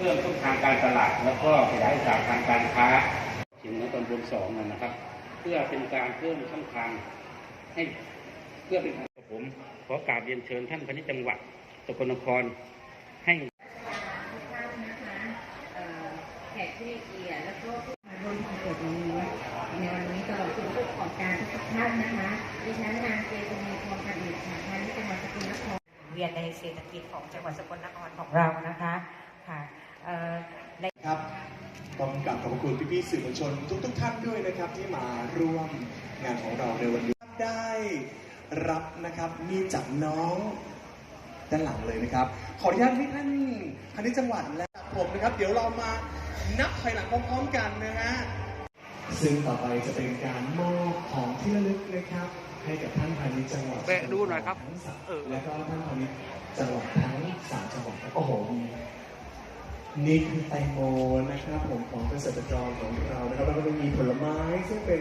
พิ่มช่องทางการตลาด แล้วก็ขยายโอกาสทางการค้าถึงในตำบลสองนะครับ เพื่อเป็นการเพิ่มช่องทางให้เพื่อเป็นการผมขอกราบเรียนเชิญท่านพาณิชย์จังหวัดสกลนครให้ทุกท่านนะคะเอ่อแขกผู้มีเกียรติแล้วก็ผู้มาร่วมคอนเสิร์ตในวันนี้ในวันนี้ตลอดถึงผู้ประกอบการทุกท่านนะคะดิฉันนางเจตนีทองประดิษฐ์ค่ะทางจังหวัดสกลนครเวียนในเศรษฐกิจของจังหวัดสกลนครของเรานะคะค่ะเอ่อใน ครับต้องกลับขอบคุณพี่ๆสื่อมวลชน ทุกๆท่านด้วยนะครับ ที่มาร่วมงานของเราในวันนี้ได้รับนะครับมีจากน้องด้านหลังเลยนะครับ ขออนุญาตให้ท่านพาณิชย์จังหวัดและผมนะครับ เดี๋ยวเรามานับถอยหลังพร้อมๆกันนะฮะซึ่งต่อไปจะเป็นการมอบของที่ระลึกนะครับ ให้กับท่านพาณิชย์จังหวัดแวะดูหน่อยครับทั้งสามเออแล้วก็ท่านพาณิชย์จังหวัดทั้งสามจังหวัดครับโอ้โหมี นี่คือแตงโมนะครับผมของเกษตรกรของเรานะครับแล้วก็จะมีผลไม้ซึ่งเป็น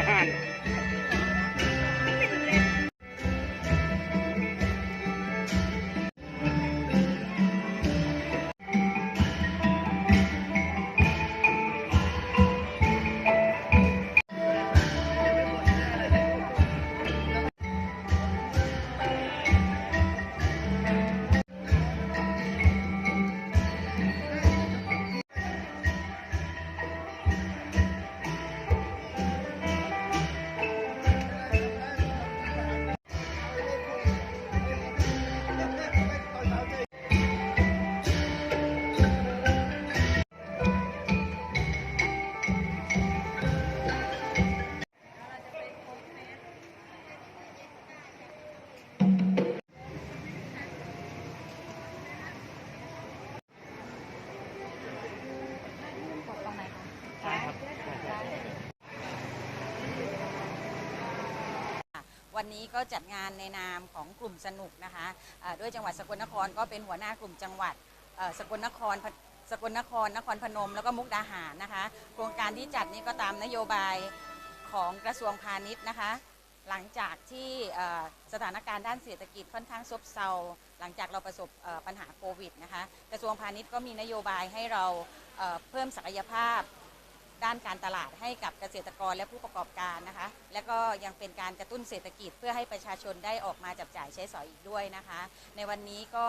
ท วันนี้ก็จัดงานในนามของกลุ่มสนุกนะคะด้วยจังหวัดสกลนครก็เป็นหัวหน้ากลุ่มจังหวัดสกลนครสกลนคร นครพนม แล้วก็มุกดาหารนะคะ โครงการที่จัดนี้ก็ตามนโยบายของกระทรวงพาณิชย์นะคะ หลังจากที่สถานการณ์ด้านเศรษฐกิจค่อนข้างซบเซา หลังจากเราประสบปัญหาโควิดนะคะ กระทรวงพาณิชย์ก็มีนโยบายให้เราเพิ่มศักยภาพ ด้านการตลาดให้กับเกษตรกรและผู้ประกอบการนะคะ และก็ยังเป็นการกระตุ้นเศรษฐกิจเพื่อให้ประชาชนได้ออกมาจับจ่ายใช้สอยอีกด้วยนะคะ ในวันนี้ก็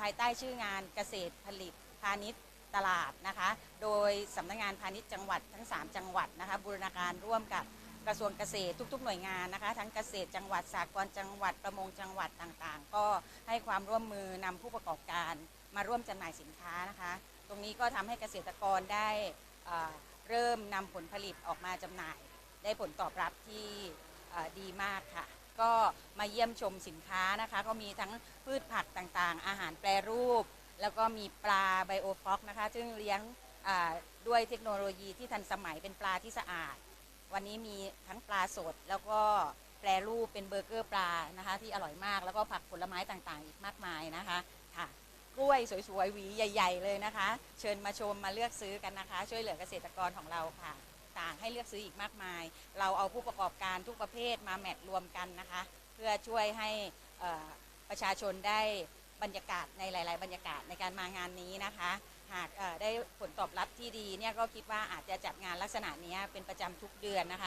ภายใต้ชื่องานเกษตรผลิตพาณิชย์ตลาดนะคะ โดยสำนักงานพาณิชย์จังหวัดทั้ง 3 จังหวัดนะคะบูรณาการร่วมกับกระทรวงเกษตรทุก ๆ หน่วยงานนะคะ ทั้งเกษตรจังหวัดสากลจังหวัดประมงจังหวัดต่างๆ ก็ให้ความร่วมมือนำผู้ประกอบการมาร่วมจำหน่ายสินค้านะคะ ตรงนี้ก็ทำให้เกษตรกรได้ เริ่มนำผลผลิตออกมาจำหน่าย ได้ผลตอบรับที่ดีมากค่ะ ก็มาเยี่ยมชมสินค้านะคะ ก็มีทั้งพืชผักต่างๆ อาหารแปรรูป แล้วก็มีปลาไบโอฟ็อกนะคะ ซึ่งเลี้ยงด้วยเทคโนโลยีที่ทันสมัยเป็นปลาที่สะอาด วันนี้มีทั้งปลาสด แล้วก็แปรรูปเป็นเบอร์เกอร์ปลานะคะ ที่อร่อยมากแล้วก็ผักผลไม้ต่างๆ อีกมากมายนะคะค่ะ กล้วยสวยๆหวีใหญ่ ๆ เลยนะคะ เชิญมาชมมาเลือกซื้อกันนะคะ ช่วยเหลือเกษตรกรของเราค่ะ ต่างให้เลือกซื้ออีกมากมาย เราเอาผู้ประกอบการทุกประเภทมาแมทรวมกันนะคะ เพื่อช่วยให้ประชาชนได้บรรยากาศในหลาย ๆ บรรยากาศในการมางานนี้นะคะ หากได้ผลตอบรับที่ดีเนี่ยก็คิดว่าอาจจะจัดงานลักษณะนี้เป็นประจำทุกเดือนนะคะ